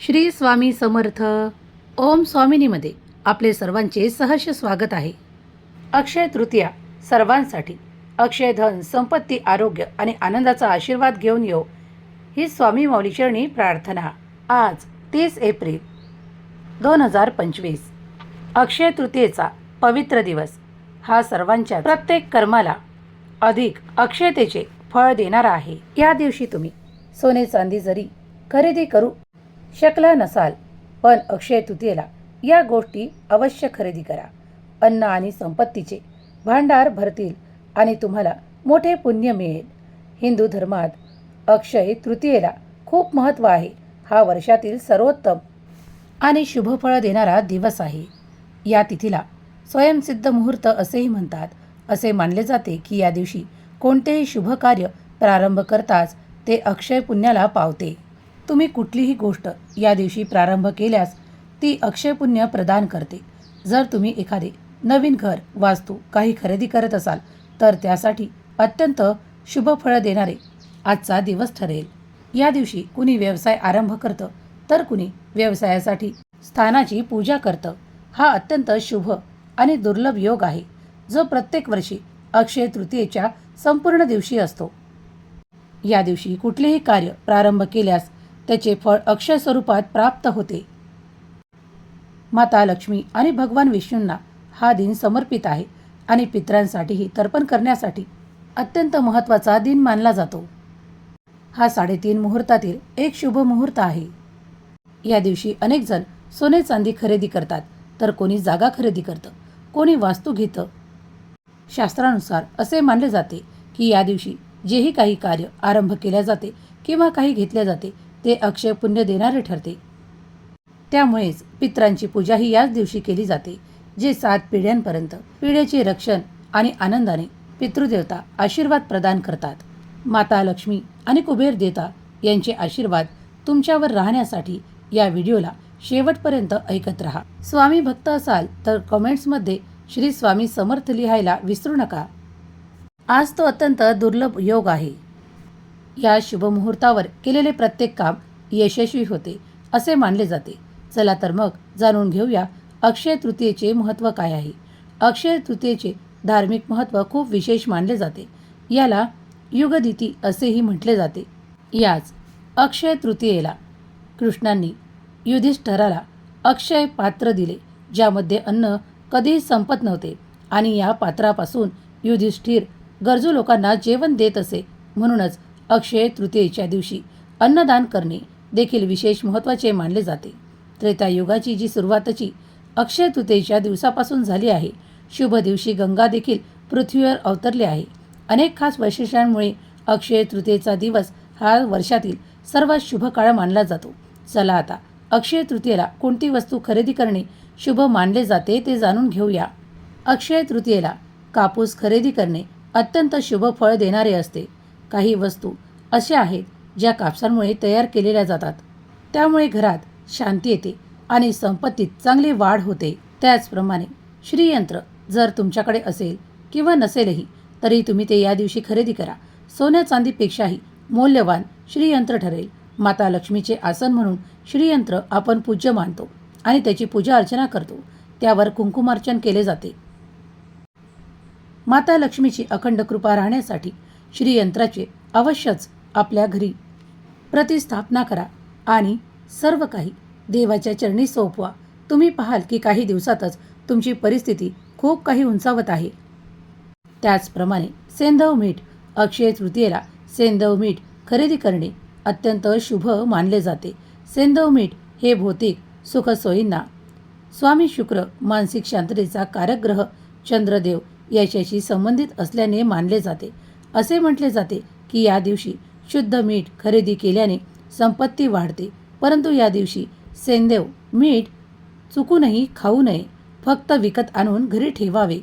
श्री स्वामी समर्थ. ओम स्वामिनीमध्ये आपले सर्वांचे सहर्ष स्वागत आहे. अक्षय तृतीया सर्वांसाठी. अक्षय धन संपत्ती आरोग्य आणि आनंदाचा आशीर्वाद घेऊन येऊ ही स्वामी मौलीचरणी प्रार्थना आज तीस एप्रिल दोन हजार पंचवीस. अक्षय तृतीयेचा पवित्र दिवस. हा सर्वांच्या प्रत्येक कर्माला अधिक अक्षयतेचे फळ देणारा आहे. या दिवशी तुम्ही सोने चांदी जरी खरेदी करू शकला नसाल पण अक्षय तृतीयेला या गोष्टी अवश्य खरेदी करा. अन्न आणि संपत्तीचे भांडार भरतील आणि तुम्हाला मोठे पुण्य मिळेल. हिंदू धर्मात अक्षय तृतीयेला खूप महत्त्व आहे. हा वर्षातील सर्वोत्तम आणि शुभफळ देणारा दिवस आहे. या तिथीला स्वयंसिद्ध मुहूर्त असेही म्हणतात. असे मानले जाते की या दिवशी कोणतेही शुभ कार्य प्रारंभ करताच ते अक्षय पुण्याला पावते. तुम्ही कुठलीही गोष्ट या दिवशी प्रारंभ केल्यास ती अक्षयपुण्य प्रदान करते. जर तुम्ही एखादे नवीन घर वास्तू काही खरेदी करत असाल तर त्यासाठी अत्यंत शुभ फळं देणारे आजचा दिवस ठरेल. या दिवशी कुणी व्यवसाय आरंभ करतं तर कुणी व्यवसायासाठी स्थानाची पूजा करतं. हा अत्यंत शुभ आणि दुर्लभ योग आहे जो प्रत्येक वर्षी अक्षय तृतीयेच्या संपूर्ण दिवशी असतो. या दिवशी कुठलेही कार्य प्रारंभ केल्यास त्याचे फळ अक्षय स्वरूपात प्राप्त होते. माता लक्ष्मी आणि भगवान विष्णूंना हा दिन समर्पित आहे आणि पित्रांसाठीही तर्पण करण्यासाठी अत्यंत महत्त्वाचा दिन मानला जातो. हा साडेतीन मुहूर्तातील एक शुभ मुहूर्त आहे. या दिवशी अनेक जण सोने चांदी खरेदी करतात तर कोणी जागा खरेदी करतं कोणी वास्तू घेतं. शास्त्रानुसार असे मानले जाते की या दिवशी जेही काही कार्य आरंभ केल्या जाते किंवा काही घेतल्या जाते ते अक्षय पुण्य देणारे ठरते. त्यामुळेच पित्रांची पूजा ही याच दिवशी केली जाते जे सात पिढ्यांपर्यंत. पिढ्याचे रक्षण आणि आनंदाने पितृदेवता आशीर्वाद प्रदान करतात. माता लक्ष्मी आणि कुबेर देवता यांचे आशीर्वाद तुमच्यावर राहण्यासाठी या व्हिडिओला शेवटपर्यंत ऐकत राहा. स्वामी भक्त असाल तर कमेंट्समध्ये श्री स्वामी समर्थ लिहायला विसरू नका. आज तो अत्यंत दुर्लभ योग आहे. या शुभमुहूर्तावर केलेले प्रत्येक काम यशस्वी होते असे मानले जाते. चला तर मग जाणून घेऊया अक्षय तृतीयेचे महत्त्व काय आहे. अक्षय तृतीयेचे धार्मिक महत्त्व खूप विशेष मानले जाते. याला युगदिती असेही म्हटले जाते. याच अक्षय तृतीयेला कृष्णांनी युधिष्ठराला अक्षय पात्र दिले ज्यामध्ये अन्न कधीही संपत नव्हते आणि या पात्रापासून युधिष्ठिर गरजू लोकांना जेवण देत असे म्हणूनच अक्षय तृतीयेच्या दिवशी अन्नदान करणे देखील विशेष महत्त्वाचे मानले जाते. त्रेतायुगाची जी सुरुवातची अक्षय तृतीयेच्या दिवसापासून झाली आहे शुभ दिवशी गंगा देखील पृथ्वीवर अवतरले आहे. अनेक खास वैशिष्ट्यांमुळे अक्षय तृतीयेचा दिवस हा वर्षातील सर्वात शुभ काळ मानला जातो. चला आता अक्षय तृतीयेला कोणती वस्तू खरेदी करणे शुभ मानले जाते ते जाणून घेऊया. अक्षय तृतीयेला कापूस खरेदी करणे अत्यंत शुभ फळ देणारे असते. काही वस्तू अशा आहेत ज्या कापसांमुळे तयार केलेल्या जातात. त्यामुळे घरात शांती येते आणि संपत्तीत चांगली वाढ होते. त्याचप्रमाणे श्रीयंत्र जर तुमच्याकडे असेल किंवा नसेलही तरी तुम्ही ते या दिवशी खरेदी करा. सोन्या चांदीपेक्षाही मौल्यवान श्रीयंत्र ठरेल. माता लक्ष्मीचे आसन म्हणून श्रीयंत्र आपण पूज्य मानतो आणि त्याची पूजा अर्चना करतो. त्यावर कुंकुमार्चन केले जाते. माता लक्ष्मीची अखंड कृपा राहण्यासाठी श्रीयंत्राचे अवश्यच आपल्या घरी प्रतिस्थापना करा आणि सर्व काही देवाच्या चरणी सोपवा. तुम्ही पाहाल की काही दिवसातच तुमची परिस्थिती खूप काही उंचावत आहे. त्याचप्रमाणे सेंधव मीठ अक्षय तृतीयेला सेंधव मीठ खरेदी करणे अत्यंत शुभ मानले जाते. सेंधव मीठ हे भौतिक सुखसोयींना स्वामी शुक्र मानसिक शांततेचा कारक ग्रह चंद्रदेव याच्याशी संबंधित असल्याने मानले जाते. असे म्हटले जाते की या दिवशी शुद्ध मीठ खरेदी केल्याने संपत्ती वाढते. परंतु या दिवशी सेंदेव मीठ चुकूनही खाऊ नये फक्त विकत आणून घरी ठेवावे.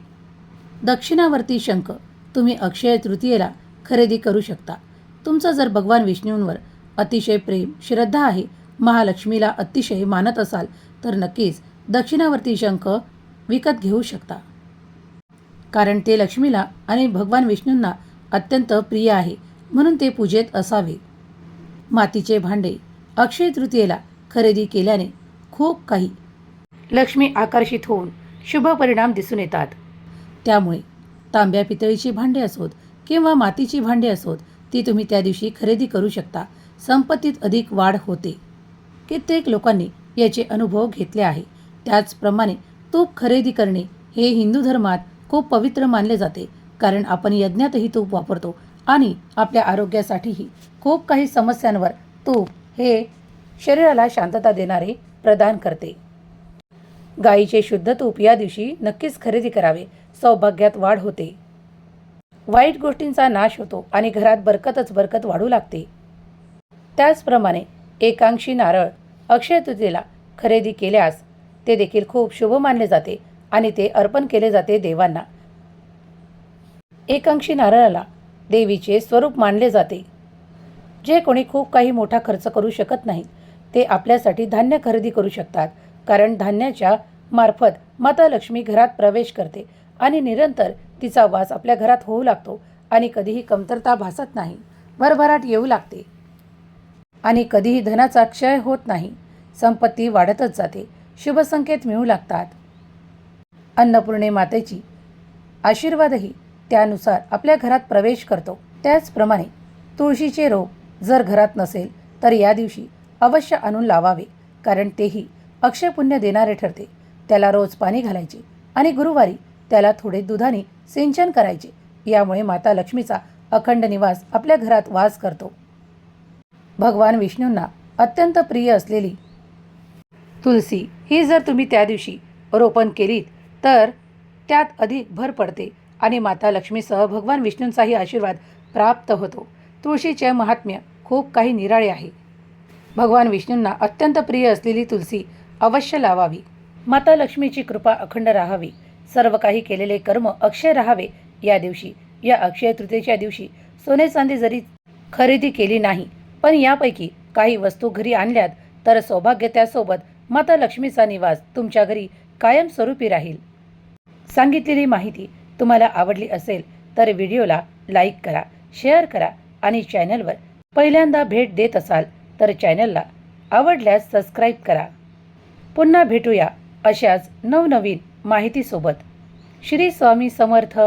दक्षिणावर्ती शंख तुम्ही अक्षय तृतीयेला खरेदी करू शकता. तुमचं जर भगवान विष्णूंवर अतिशय प्रेम श्रद्धा आहे महालक्ष्मीला अतिशय मानत असाल तर नक्कीच दक्षिणावर्ती शंख विकत घेऊ शकता. कारण ते लक्ष्मीला आणि भगवान विष्णूंना अत्यंत प्रिय आहे. म्हणून ते पूजेत असावे. मातीचे भांडे अक्षय तृतीयेला खरेदी केल्याने खूप काही लक्ष्मी आकर्षित होऊन शुभ परिणाम दिसून येतात. त्यामुळे तांब्या पितळीची भांडे असोत किंवा मातीची भांडे असोत ती तुम्ही त्या दिवशी खरेदी करू शकता. संपत्तीत अधिक वाढ होते. कित्येक लोकांनी याचे अनुभव घेतले आहे. त्याचप्रमाणे तूप खरेदी करणे हे हिंदू धर्मात खूप पवित्र मानले जाते. कारण आपण यज्ञातही तूप वापरतो आणि आपल्या आरोग्यासाठीही. खूप काही समस्यांवर तूप हे शरीराला शांतता देणारे प्रदान करते. गाईचे शुद्ध तूप या दिवशी नक्कीच खरेदी करावे. सौभाग्यात वाढ होते. वाईट गोष्टींचा नाश होतो आणि घरात बरकतच बरकत वाढू लागते. त्याचप्रमाणे एकांशी नारळ अक्षयतृतीला खरेदी केल्यास ते देखील खूप शुभ मानले जाते आणि ते अर्पण केले जाते देवांना. एकांशी नारळाला देवीचे स्वरूप मानले जाते. जे कोणी खूप काही मोठा खर्च करू शकत नाहीत ते आपल्यासाठी धान्य खरेदी करू शकतात कारण धान्याच्या मार्फत माता लक्ष्मी घरात प्रवेश करते आणि निरंतर तिचा वास आपल्या घरात होऊ लागतो आणि कधीही कमतरता भासत नाही भरभराट येऊ लागते. आणि कधीही धनाचा क्षय होत नाही संपत्ती वाढतच जाते शुभसंकेत मिळू लागतात. अन्नपूर्णे मातेची आशीर्वादही त्यानुसार आपल्या घरात प्रवेश करतो. त्याचप्रमाणे तुळशीचे रोप जर घरात नसेल तर या दिवशी अवश्य आणून लावावे कारण तेही अक्षयपुण्य देणारे ठरते. त्याला रोज पाणी घालायचे आणि गुरुवारी त्याला थोडे दुधाने सिंचन करायचे. यामुळे माता लक्ष्मीचा अखंड निवास आपल्या घरात वास करतो. भगवान विष्णूंना अत्यंत प्रिय असलेली तुलसी ही जर तुम्ही त्या दिवशी रोपण केलीत तर त्यात अधिक भर पडते. आणि माता लक्ष्मीसह भगवान विष्णूंचाही आशीर्वाद प्राप्त होतो. तुळशीचे महात्म्य खूप काही निराळे आहे. भगवान विष्णूंना अत्यंत प्रिय असलेली तुलसी अवश्य लावावी. माता लक्ष्मीची कृपा अखंड राहावी. सर्व काही केलेले कर्म अक्षय राहावे. या दिवशी या अक्षय तृतीयेच्या दिवशी सोने चांदी जरी खरेदी केली नाही पण यापैकी काही वस्तू घरी आणल्यात तर सौभाग्य त्यासोबत माता लक्ष्मीचा निवास तुमच्या घरी कायमस्वरूपी राहील. सांगितलेली माहिती तुम्हाला आवडली असेल तर व्हिडिओला लाईक करा शेअर करा आणि चॅनलवर पहिल्यांदा भेट देत असाल तर चॅनलला आवडल्यास सबस्क्राईब करा. पुन्हा भेटूया अशाच नवनवीन माहितीसोबत. श्री स्वामी समर्थ.